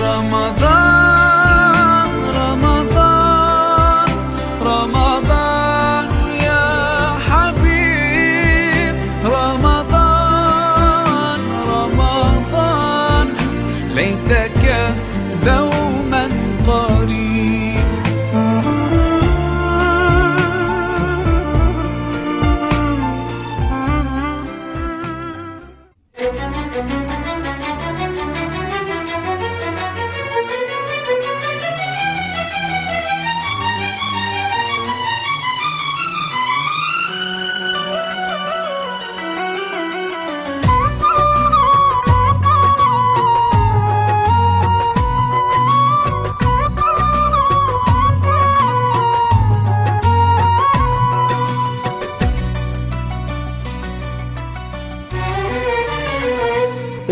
Ramadan.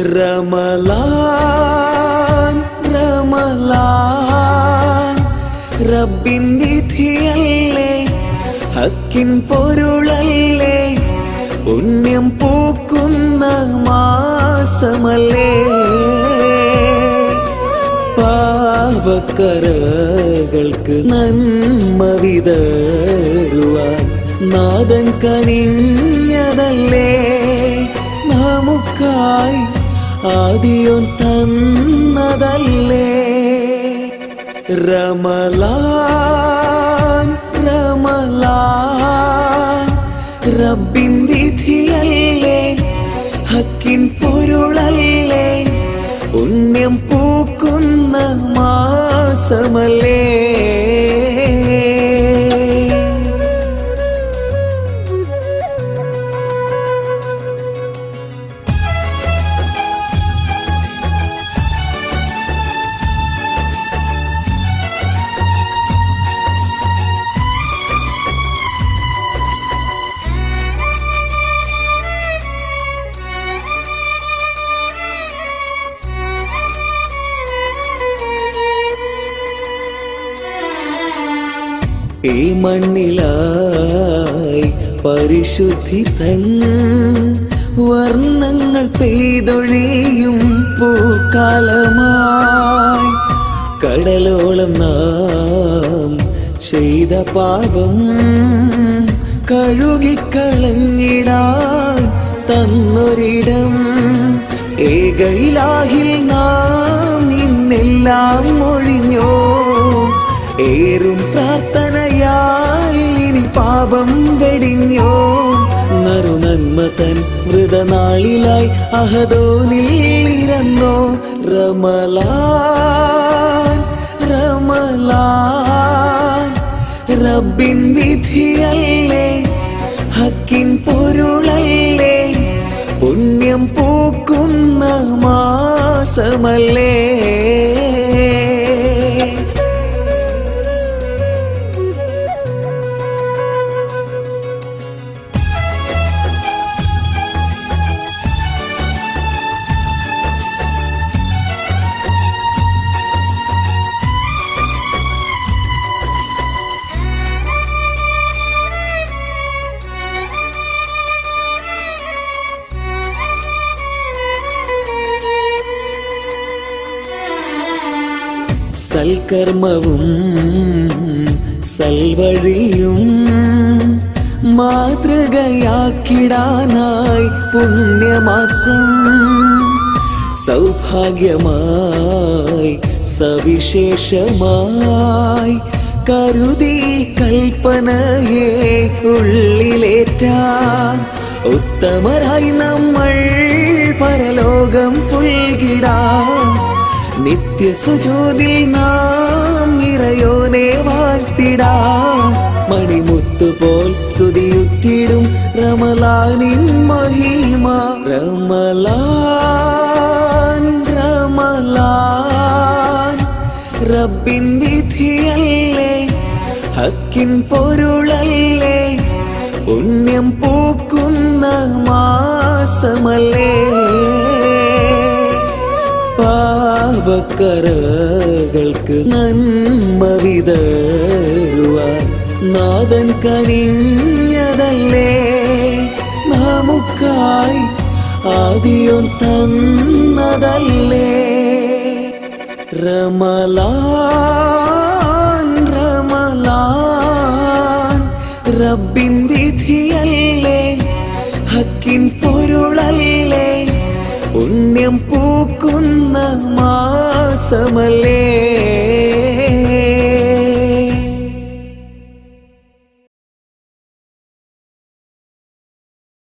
റമലാൻ റമലാൻ. റബ്ബിൻ വിധിയല്ലേ ഹക്കിൻ പൊരുളല്ലേ പുണ്യം പൂക്കുന്ന മാസമല്ലേ. പാപക്കരകൾക്ക് നന്മ വിതറുവാൻ നാദൻ കനിഞ്ഞതല്ലേ. നമുക്കായി ആദിയോൻ തന്നതല്ലേ? റമലാൻ റമലാൻ റബ്ബിൻ വിധിയല്ലേ? ഹക്കിൻ പൊരുളല്ലേ? പുണ്യം പൂക്കുന്ന മാസമല്ലേ? ഈ മണ്ണിലായി പരിശുദ്ധി തൻ വർണങ്ങൾ പെയ്തൊഴിയും പൂക്കാലമായി. കടലോളം നാം ചെയ്ത പാപം കഴുകിക്കളഞ്ഞിടാൻ തന്നൊരിടം. ഏകയിലാഹിൽ നാം ഇന്നെല്ലാം ഒഴിഞ്ഞോ ഏറും പ്രാർത്ഥനയാൽ ഇനി പാപം വെടിഞ്ഞോ? നറു നന്മ തൻ മൃതനാളിലായി അഹദോനിൽ ഇരന്നോ? റമലാൻ റമലാൻ റബ്ബിൻ വിധിയല്ലേ? ഹക്കിൻ പൊരുളല്ലേ? പുണ്യം പൂക്കുന്ന മാസമല്ലേ? സൽക്കർമ്മവും സൽവഴിയും മാതൃകയാക്കിടാനായി പുണ്യമാസം സൗഭാഗ്യമായി സവിശേഷമായി കരുതി കൽപ്പനയെ ഉള്ളിലേറ്റാൻ ഉത്തമരായി നമ്മൾ പരലോകം പുൽകിടാം നിത്യസുജോതിൽ നാം ഇറയോനെ വാഴ്ത്തിടാം. മണിമുത്തുപോൽ സ്തുതിയുറ്റിടും റമലാനിൻ മഹിമ. റമലാൻ. റബ്ബിൻ വിധിയല്ലേ ഹക്കിൻ പൊരുളല്ലേ പുണ്യം പൂക്കുന്ന മാസമല്ലേ. പാപക്കരകൾക്ക് നന്മ വിതരുവാൻ നാദൻ കരിഞ്ഞതല്ലേ നമുക്കായി ആദ്യം തന്നതല്ലേ? റമലാൻ പുണ്യം പൂക്കുന്ന മാസമല്ലേ